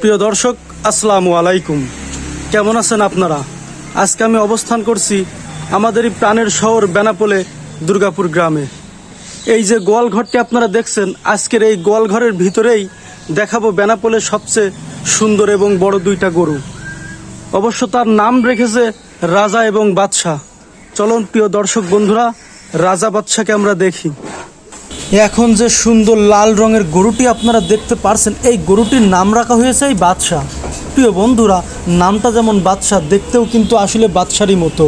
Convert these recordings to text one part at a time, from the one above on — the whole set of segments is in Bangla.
প্রিয় দর্শক, আসসালামু আলাইকুম। কেমন আছেন আপনারা? আজকে আমি অবস্থান করছি আমাদেরই প্রাণের শহর বেনাপোলে, দুর্গাপুর গ্রামে। এই যে গোয়ালঘরটি আপনারা দেখছেন, আজকের এই গোয়ালঘরের ভিতরেই দেখাবো বেনাপোলের সবচেয়ে সুন্দর এবং বড় দুইটা গরু। অবশ্য তার নাম রেখেছে রাজা এবং বাদশাহ। চলুন প্রিয় দর্শক বন্ধুরা, রাজা বাদশাকে আমরা দেখি। এখন যে সুন্দর লাল রঙের গরুটি আপনারা দেখতে পারছেন, এই গরুটির নাম রাখা হয়েছে এই বাদশাহ। প্রিয় বন্ধুরা, নামটা যেমন বাদশাহ, দেখতেও কিন্তু আসলে বাদশারই মতো।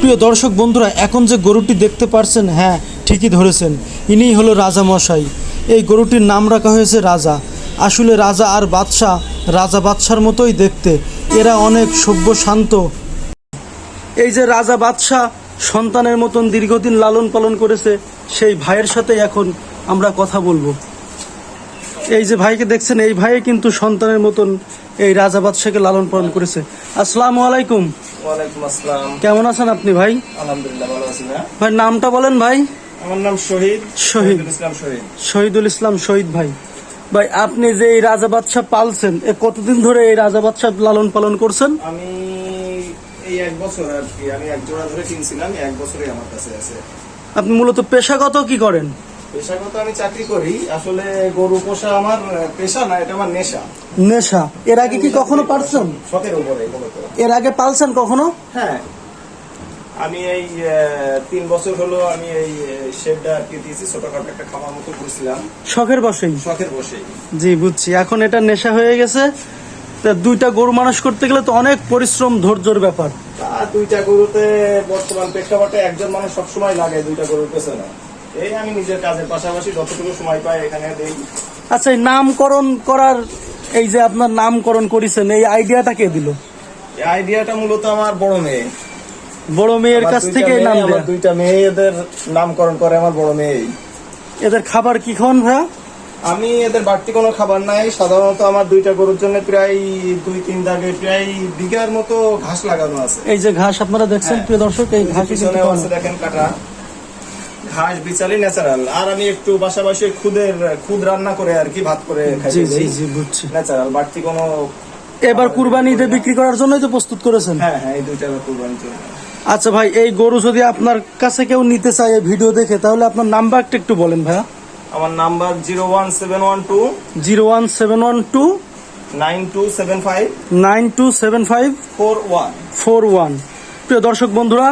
প্রিয় দর্শক বন্ধুরা, এখন যে গরুটি দেখতে পারছেন হ্যাঁ ঠিকই ধরেছেন, ইনিই হলো রাজা মশাই। এই গরুটির নাম রাখা হয়েছে রাজা। আসলে রাজা আর বাদশাহ, রাজা বাদশার মতোই দেখতে। এরা অনেক সভ্য, শান্ত এই যে রাজা বাদশাহ সন্তানের মতন দীর্ঘদিন লালন পালন করেছে সেই ভাইয়ের সাথে এখন আমরা কথা বলব। এই যে ভাইকে দেখছেন এই ভাই কিন্তু সন্তানের মতন এই রাজা বাদশাকে লালন পালন করেছে। আসসালামু আলাইকুম। ওয়ালাইকুম আসসালাম। কেমন আছেন আপনি ভাই? আলহামদুলিল্লাহ ভালো আছি ভাই নামটা বলেন ভাই। আমার নাম শহীদ। শহীদ। শহীদুল ইসলাম শহীদ। শহীদুল ইসলাম শহীদ ভাই। ভাই আপনি যে এই রাজা বাদশাহ পালছেন এ কতদিন ধরে এই রাজা বাদশাহ লালন পালন করছেন? আমি এই এক বছর আর কি আমি এক জোড়া ধরে কিনছিলাম এক বছরই আমার কাছে আছে। আপনি মূলত পেশাগত কি করেন? পেশাগত আমি চাকরি করি আসলে গরু পোষা আমার পেশা না এটা আমার নেশা। নেশা। এর আগে কি কখনো পারছেন শখের উপরে এর আগে পালছেন কখনো? হ্যাঁ। আমি এই তিন বছর হলো আমি এই শেডটা আর কি দিয়েছি ছোটখাটো একটা খামার মতো করছিলাম। শখের বসেই শখের বসেই জি বুঝছি। এখন এটা নেশা হয়ে গেছে। দুইটা গরু মানুষ করতে গেলে তো অনেক পরিশ্রম ধৈর্যর ব্যাপার। দুইটা গরুতে বর্তমান প্রেক্ষাপটে একজন মানুষ সবসময় লাগে দুইটা গরুর পেছনে। এই আমি নিজের কাজের পাশাপাশি যতটুকু সময় পাই এখানে দেই। আচ্ছা এই নামকরণ করার এই যে আপনার নামকরণ করেছেন এই আইডিয়াটা কে দিল? এই আইডিয়াটা মূলত আমার বড় মেয়ে। বড় মেয়ের কাছ থেকে নাম দেয়া। দুইটা মেয়ে এদের নামকরণ করে আমার বড় মেয়েই। এদের খাবার কি খাওয়ান ভাইয়া? আমি এদের বাড়তি কোনো খাবার নাই। সাধারণত আমার দুইটা গরুর জন্য প্রায় দুই তিন দাগে প্রায় বিঘার মতো ঘাস লাগানো আছে। এই যে ঘাস আপনারা দেখছেন হ্যাঁ। প্রিয় দর্শক এই ঘাস পিছনে আছে দেখেন কাটা। ঘাস বিচালি ন্যাচারাল আর আমি একটু পাশাপাশি খুদের খুদ রান্না করে আর কি ভাত করে জি জি জি বুঝছি। ন্যাচারাল বাড়তি কোনো এবার কুরবানি ঈদে বিক্রি করার জন্যই তো প্রস্তুত করেছেন? হ্যাঁ হ্যাঁ এই দুইটা কুরবানির জন্য। আচ্ছা ভাই এই গরু যদি আপনার কাছে কেউ নিতে চায় এই ভিডিও দেখে তাহলে আপনার নাম্বারটা একটু বলেন ভাইয়া। আমার number zero one seven one two zero one seven one two nine two seven five nine two seven five four one. Four one. প্রিয় দর্শক বন্ধুরা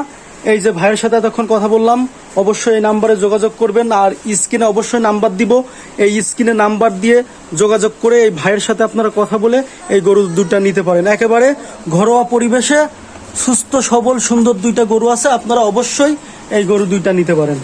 এই যে ভাইয়ের সাথে এতক্ষণ কথা বললাম অবশ্যই এই নাম্বারে যোগাযোগ করবেন আর স্ক্রিনে অবশ্যই নাম্বার দিব। এই স্ক্রিনে নাম্বার দিয়ে যোগাযোগ করে এই ভাইয়ের সাথে আপনারা কথা বলে এই গরু দুটা নিতে পারেন। একেবারে ঘরোয়া পরিবেশে সুস্থ সবল সুন্দর দুইটা গরু আছে আপনারা অবশ্যই এই গরু দুইটা নিতে পারেন।